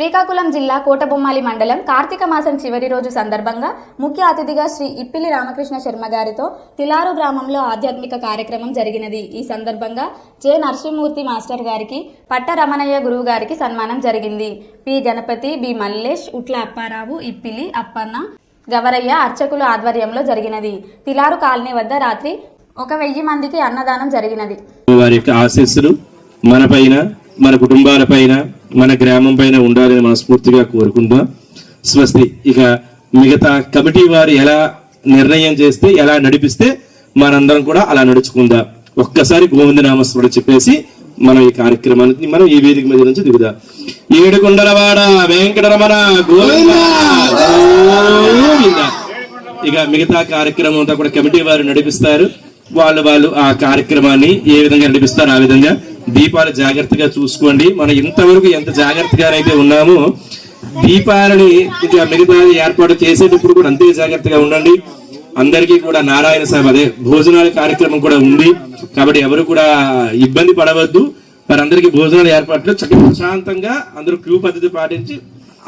శ్రీకాకుళం జిల్లా కోటబొమ్మాలి మండలం కార్తీక మాసం చివరి రోజు సందర్భంగా ముఖ్య అతిథిగా శ్రీ ఇప్పిలి రామకృష్ణ శర్మ గారితో తిలారు గ్రామంలో ఆధ్యాత్మిక కార్యక్రమం జరిగినది. ఈ సందర్భంగా జె. నరసింహమూర్తి మాస్టర్ గారికి పట్ట రమణయ్య గురువు గారికి సన్మానం జరిగింది. పి. గణపతి బి. మల్లేష్ ఉట్ల అప్పారావు ఇప్పిలి అప్పన్న గవరయ్య అర్చకుల ఆధ్వర్యంలో జరిగినది. తిలారు కాలనీ వద్ద రాత్రి ఒక వెయ్యి మందికి అన్నదానం జరిగినది. వారి ఆశీస్సులు మన కుటుంబాల పైన మన గ్రామం పైన ఉండాలని మనస్ఫూర్తిగా కోరుకుందాం స్వస్తి. ఇక మిగతా కమిటీ వారు ఎలా నిర్ణయం చేస్తే ఎలా నడిపిస్తే మనందరం కూడా అలా నడుచుకుందాం. ఒక్కసారి గోవింద నామస్మరణ చెప్పేసి మనం ఈ కార్యక్రమాన్ని మనం ఈ వేదిక మీద నుంచి దిగుదాం. ఏడుకొండలవాడ వెంకటరమణ గోవింద. గోవింద. ఇక మిగతా కార్యక్రమం అంతా కూడా కమిటీ వారు నడిపిస్తారు. వాళ్ళు వాళ్ళు ఆ కార్యక్రమాన్ని ఏ విధంగా నడిపిస్తారు ఆ విధంగా దీపాలు జాగ్రత్తగా చూసుకోండి. మనం ఇంతవరకు ఎంత జాగ్రత్తగా అయితే ఉన్నామో దీపాలని ఇంకా మిగతా ఏర్పాటు చేసేటప్పుడు కూడా అంతే జాగ్రత్తగా ఉండండి. అందరికీ కూడా నారాయణ సభ అదే భోజనాల కార్యక్రమం కూడా ఉంది. కాబట్టి ఎవరు కూడా ఇబ్బంది పడవద్దు. వారందరికీ భోజనాల ఏర్పాట్లు చక్కగా ప్రశాంతంగా అందరూ క్యూ పద్ధతి పాటించి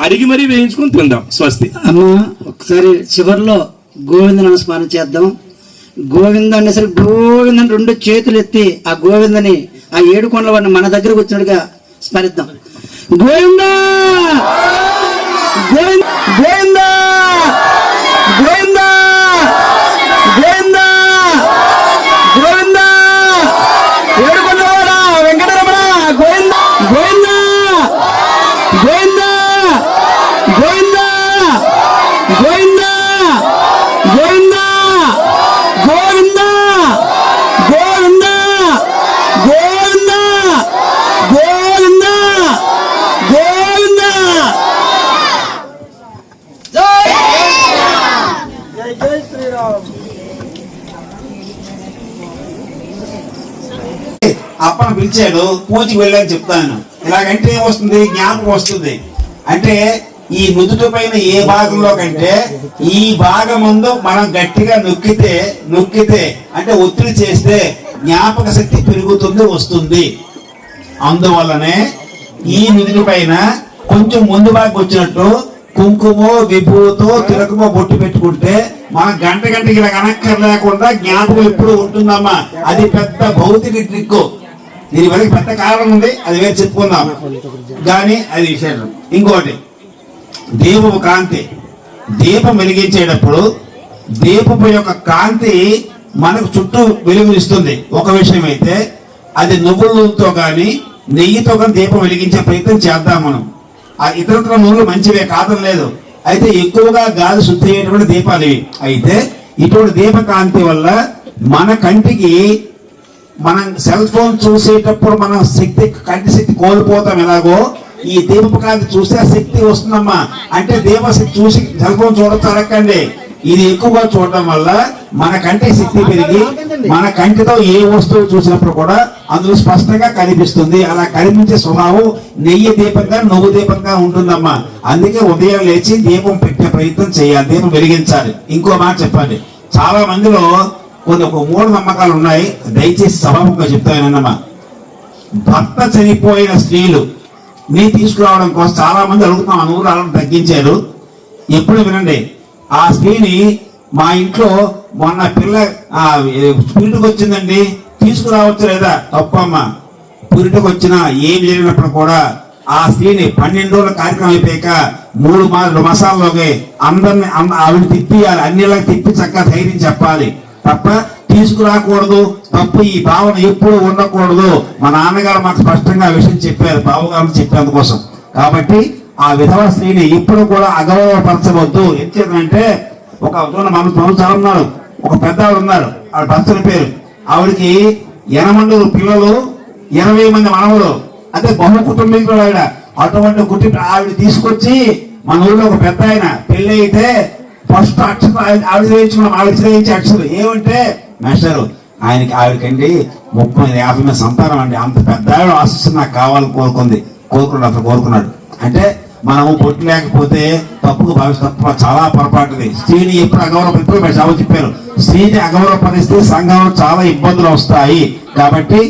అడిగి మరీ వేయించుకుని తిందాం. స్వస్తి. అమ్మ ఒకసారి చివరిలో గోవింద నమస్కారం చేద్దాం. గోవింద అనేసరి గోవిందని రెండు చేతులు ఎత్తి ఆ గోవిందని ఆ ఏడు కొండల వాడిని మన దగ్గరకు వచ్చినట్టుగా స్మరిద్దాం. గోవిందా గోవింద! గోవింద! గోవింద! అప్పన పిలిచాడు పూజకి వెళ్ళని చెప్తాను. ఇలాగంటే ఏమొస్తుంది జ్ఞాపకం వస్తుంది. అంటే ఈ నుదుటి పైన ఏ భాగంలో కంటే ఈ భాగముందు మనం గట్టిగా నొక్కితే నొక్కితే అంటే ఒత్తిడి చేస్తే జ్ఞాపక శక్తి పెరుగుతుంది వస్తుంది. అందువల్లనే ఈ నుదుటి పైన కొంచెం ముందు భాగం వచ్చినట్టు కుంకుమో విభూతో తిలకమో బొట్టు పెట్టుకుంటే మనం గంట గంటకి ఇలా కనక్కర్ లేకుండా జ్ఞాపకం ఎప్పుడు ఉంటుందమ్మా. అది పెద్ద భౌతిక ట్రిక్ దీని వరకు పెద్ద కారణం ఉంది అది వేరు చెప్పుకుందాం. కానీ అది విషయం. ఇంకోటి దీపపు కాంతి. దీపం వెలిగించేటప్పుడు దీపపు యొక్క కాంతి మనకు చుట్టూ వెలుగునిస్తుంది ఒక విషయం అయితే అది నువ్వులతో కానీ నెయ్యితో కానీ దీపం వెలిగించే ప్రయత్నం చేద్దాం మనం. ఆ ఇతరత్ర నూనెలు మంచివే కాదని లేదు అయితే ఎక్కువగా గాలి శుద్ధి అయ్యేటువంటి దీపాలు ఇవి. అయితే ఇటువంటి దీపకాంతి వల్ల మన కంటికి మనం సెల్ ఫోన్ చూసేటప్పుడు మనం శక్తి కంటి శక్తి కోల్పోతాం ఎలాగో. ఈ దీపకాంతి చూస్తే ఆ శక్తి వస్తుందమ్మా. అంటే దీపశక్తి చూసి సెల్ ఫోన్ చూడతారక్కండి ఇది ఎక్కువగా చూడటం వల్ల మన కంటి శక్తి పెరిగి మన కంటితో ఏ వస్తువు చూసినప్పుడు కూడా అందులో స్పష్టంగా కనిపిస్తుంది అలా కనిపించే స్వభావం నెయ్యి దీపంగా నువ్వు దీపంగా ఉంటుందమ్మా. అందుకే ఉదయం లేచి దీపం పెట్టే ప్రయత్నం చేయాలి దీపం వెలిగించాలి. ఇంకో మాట చెప్పండి. చాలా మందిలో కొన్ని ఒక మూఢ నమ్మకాలు ఉన్నాయి. దయచేసి సభాముఖంగా చెప్తానమ్మా భర్త చనిపోయిన స్త్రీలు నీ తీసుకురావడం కోసం చాలా మంది అడుగుతున్నాం ఆ తగ్గించారు. ఎప్పుడు వినండి ఆ స్త్రీని మా ఇంట్లో మొన్న పిల్ల స్పీడ్కి వచ్చిందండి. తీసుకురావచ్చు లేదా? తప్పమ్మ పురిటికి వచ్చినా ఏం జరిగినప్పుడు కూడా ఆ స్త్రీని పన్నెండు రోజుల కార్యక్రమం అయిపోయాక మూడు మాసాలు రెండు మసాల్లోకి అందరిని అం- ఆవిడ తిప్పియాలి అన్నిలా తిప్పి చక్కగా ధైర్యం చెప్పాలి. తప్ప తీసుకురాకూడదు తప్పు ఈ భావన ఎప్పుడు ఉండకూడదు. మా నాన్నగారు మాకు స్పష్టంగా ఆ విషయం చెప్పారు బావగారు చెప్పేందుకోసం. కాబట్టి ఆ విధవ స్త్రీని ఇప్పుడు కూడా అగౌరవపరచవద్దు. ఎందుకంటే ఒక మన సంవత్సరం ఉన్నారు ఒక పెద్దవాడు ఉన్నారు ఆ భర్తల పేరు ఆవిడకి ఎనమండుగురు పిల్లలు ఎనభై మంది మనవలు అంటే బహు కుటుంబీకులు ఆవిడ. అటువంటి కుటుంబ ఆవిడ తీసుకొచ్చి మన ఊళ్ళో ఒక పెద్ద ఆయన పెళ్ళి అయితే ఫస్ట్ అక్షరం ఆవిడ ఆవిడ వేయించుకున్నాం ఆవిడ వేయించే అక్షరం ఏమంటే మాస్టర్ ఆయనకి ఆవిడకండి ముప్పై యాభై మంది సంతానం అండి. అంత పెద్ద ఆవిడ ఆశిస్తుంది నాకు కావాలని కోరుకుంది. కోరుకున్నాడు అతను కోరుకున్నాడు. అంటే మనము పొట్టు లేకపోతే తప్పుకు భావిస్తే తప్ప చాలా పొరపాటుది స్త్రీని ఎప్పుడు అగౌరవం ఇప్పుడు మేము చావు చెప్పారు స్త్రీని అగౌరవపరిస్తే సంఘంలో చాలా ఇబ్బందులు వస్తాయి. కాబట్టి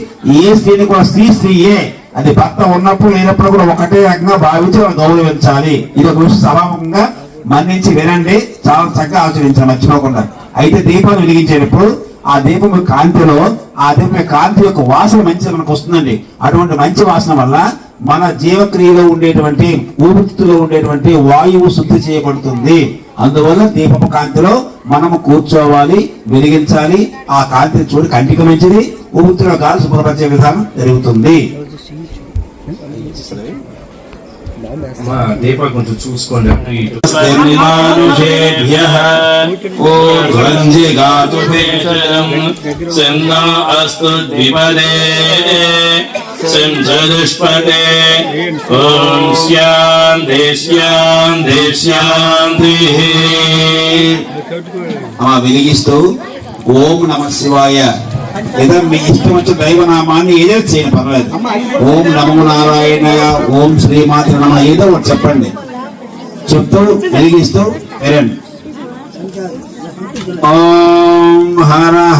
ఏ స్త్రీని కూడా స్త్రీ స్త్రీయే అది భర్త ఉన్నప్పుడు లేనప్పుడు కూడా ఒకటే రకంగా భావించి మనం గౌరవించాలి. ఇది ఒక విషయం సభాముఖంగా మన్నించి వినండి. చాలా చక్కగా ఆచరించాలి. మర్చిపోకుండా. అయితే దీపాలు వెలిగించేటప్పుడు ఆ దీపం కాంతిలో ఆ దీపం కాంతి యొక్క వాసన మంచి మనకు వస్తుందండి. అటువంటి మంచి వాసన వల్ల మన జీవక్రియలో ఉండేటువంటి ఊపిరితిత్తులో ఉండేటువంటి వాయువు శుద్ధి చేయబడుతుంది. అందువల్ల దీపపు కాంతిలో మనము కూర్చోవాలి వెలిగించాలి. ఆ కాంతిని చూడి కంటికి మంచిది. ఊపిరితిత్తులో గాలి శుభ్రపరిచే విధానం జరుగుతుంది కొంచెం చూసుకోండి. అస్తు ద్విపదే. ఓం స్యాం వెలిగిస్తూ ఓం నమ శివాయ. ఏదో మీ ఇష్టం వచ్చిన దైవనామాన్ని ఏదో చేయండి పర్వాలేదు. ఓం నమో నారాయణ ఓం శ్రీమాత నమ ఏదో ఒకటి చెప్పండి. చెప్తూ వెలిగిస్తూ వినండి. ఓం హర